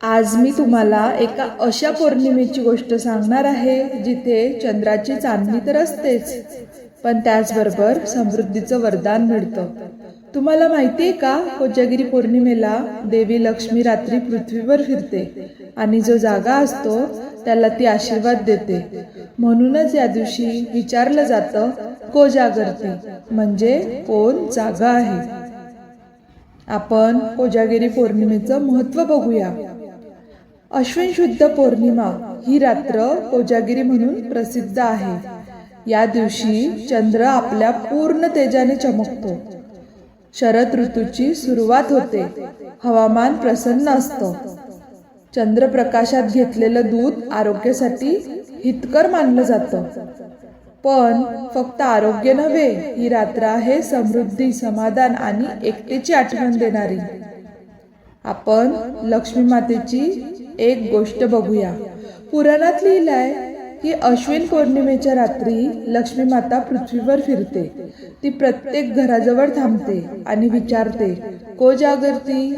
आज मी तुम्हाला एका अशा पौर्णिमेची गोष्ट सांगणार आहे जिथे चंद्राची चांदणी तर असतेच पण त्याचबरोबर समृद्धीचं वरदान मिळतं. तुम्हाला माहिती आहे का कोजागिरी पौर्णिमेला देवी लक्ष्मी रात्री पृथ्वीवर फिरते आणि जो जागा असतो त्याला ती आशीर्वाद देते. म्हणूनच या दिवशी विचारलं जातं को जागरती? म्हणजे कोण जागा आहे? आपण कोजागिरी पौर्णिमेचं महत्त्व बघूया. अश्विन शुद्ध पौर्णिमा ही रात्र कोजागिरी म्हणून प्रसिद्ध आहे. या दिवशी चंद्र आपल्या पूर्ण तेजाने चमकतो. शरद ऋतूची सुरुवात होते. हवामान प्रसन्न असतं. चंद्रप्रकाशात घेतलेलं दूध आरोग्यासाठी हितकर मानलं जातं. पण फक्त आरोग्य नव्हे ही रात्र आहे समृद्धी समाधान आणि एकतेची आठवण देणारी. आपण लक्ष्मी मातेची एक गोष्ट बघूया. पुराणात लिहिलंय की अश्विन पौर्णिमेच्या रात्री लक्ष्मी माता पृथ्वीवर फिरते. ती प्रत्येक घराजवळ थांबते आणि विचारते को जागरती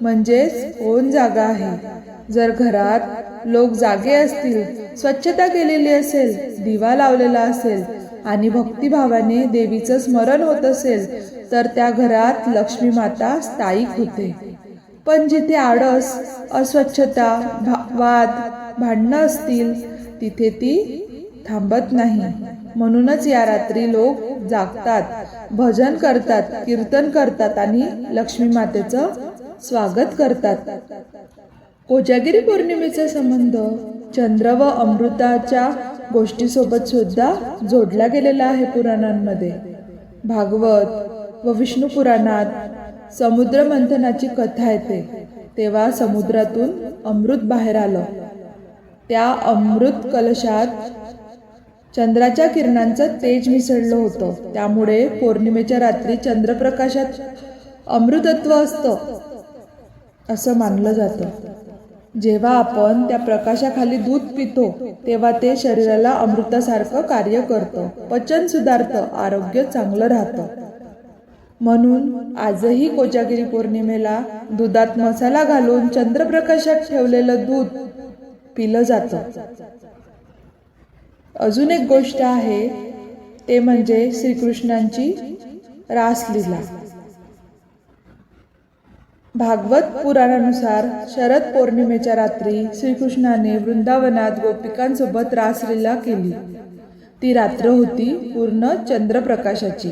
म्हणजेच कोण जागा आहे? जर घरात लोक जागे असतील स्वच्छता केलेली असेल दिवा लावलेला असेल आणि भक्तिभावाने देवीचं स्मरण होत असेल तर त्या घरात लक्ष्मी माता स्थायिक होते. पण जिथे आळस अस्वच्छता भा- वाद भांडणं असतील तिथे ती थांबत नाही. म्हणूनच या रात्री लोक जागतात भजन करतात कीर्तन करतात आणि लक्ष्मी मातेचं स्वागत करतात. कोजागिरी पौर्णिमेचा संबंध चंद्र व अमृताच्या गोष्टीसोबत सुद्धा जोडला गेलेला आहे पुराणांमध्ये. भागवत व विष्णू पुराणात समुद्र मंथनाची कथा येते. तेव्हा समुद्रातून अमृत बाहेर आलं. त्या अमृत कलशात चंद्राच्या किरणांचं तेज मिसळलं होतं. त्यामुळे पौर्णिमेच्या रात्री चंद्रप्रकाशात अमृतत्व असतं असं मानलं जातं. जेव्हा आपण त्या प्रकाशाखाली दूध पितो तेव्हा ते शरीराला अमृतासारखं कार्य करतं. पचन सुधारतं आरोग्य चांगलं राहतं. म्हणून आजही कोजागिरी पौर्णिमेला दुधात मसाला घालून चंद्रप्रकाशात ठेवलेलं दूध पिलं जातं. अजून एक गोष्ट आहे ते म्हणजे श्रीकृष्णांची रासलीला. भागवत पुराणानुसार शरद पौर्णिमेच्या रात्री श्रीकृष्णाने वृंदावनात गोपिकांसोबत रासलीला केली. ती रात्र होती पूर्ण चंद्रप्रकाशाची.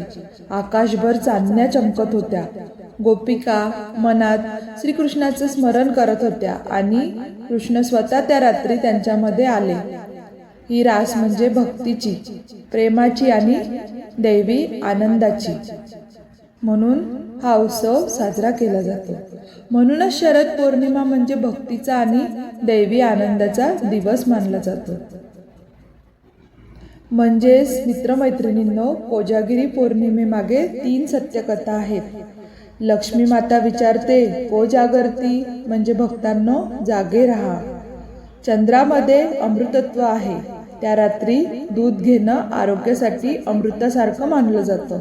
आकाशभर चांदण्या चमकत होत्या. गोपिका मनात श्रीकृष्णाचं स्मरण करत होत्या आणि कृष्ण स्वतः त्या रात्री त्यांच्यामध्ये आले. ही रास म्हणजे भक्तीची प्रेमाची आणि दैवी आनंदाची. म्हणून हा उत्सव साजरा केला जातो. म्हणूनच शरद पौर्णिमा म्हणजे भक्तीचा आणि दैवी आनंदाचा दिवस मानला जातो. म्हणजेच मित्रमैत्रिणींनो कोजागिरी पौर्णिमेमागे तीन सत्यकथा आहेत. लक्ष्मी माता विचारते को जागरती? म्हणजे भक्तांनो जागे राहा. चंद्रामध्ये अमृतत्व आहे. त्या रात्री दूध घेणं आरोग्यासाठी अमृतासारखं मानलं जातं.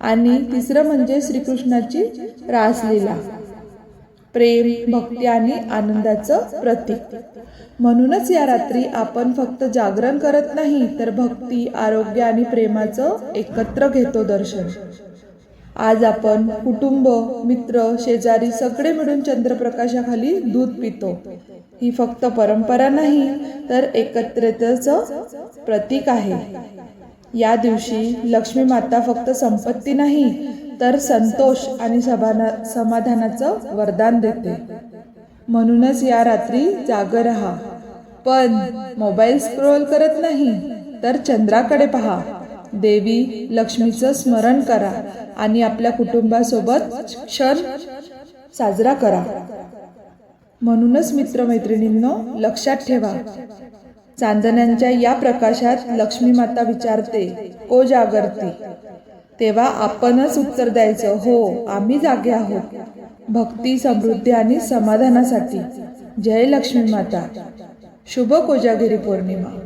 आणि तिसरं म्हणजे श्रीकृष्णाची रासलीला. प्रेम भक्ती आणि आनंदाचं प्रतीक. म्हणूनच या रात्री आपण फक्त जागरण करत नाही तर भक्ती आरोग्य आणि प्रेमाचं एकत्र घेतो दर्शन. आज आपण कुटुंब मित्र शेजारी सगळे मिळून चंद्रप्रकाशाखाली दूध पितो. ही फक्त परंपरा नाही तर एकत्रितचं प्रतीक आहे. या दिवशी लक्ष्मी माता फक्त संपत्ती नाही तर संतोष आणि समाना समाधानाचं वरदान देते. म्हणूनच या रात्री जाग रहा. पण मोबाईल स्क्रोल करत नाही तर चंद्राकडे पहा. देवी लक्ष्मीचं स्मरण करा आणि आपल्या कुटुंबासोबत क्षण साजरा करा. म्हणूनच मित्रमैत्रिणींनो लक्षात ठेवा. चांदण्यांच्या या प्रकाशात लक्ष्मी माता विचारते को जागरती? तेव्हा आपणच उत्तर द्यायचं हो आम्ही जागे आहोत. भक्ती समृद्धी आणि समाधानासाठी. जय लक्ष्मी माता. शुभ कोजागिरी पौर्णिमा.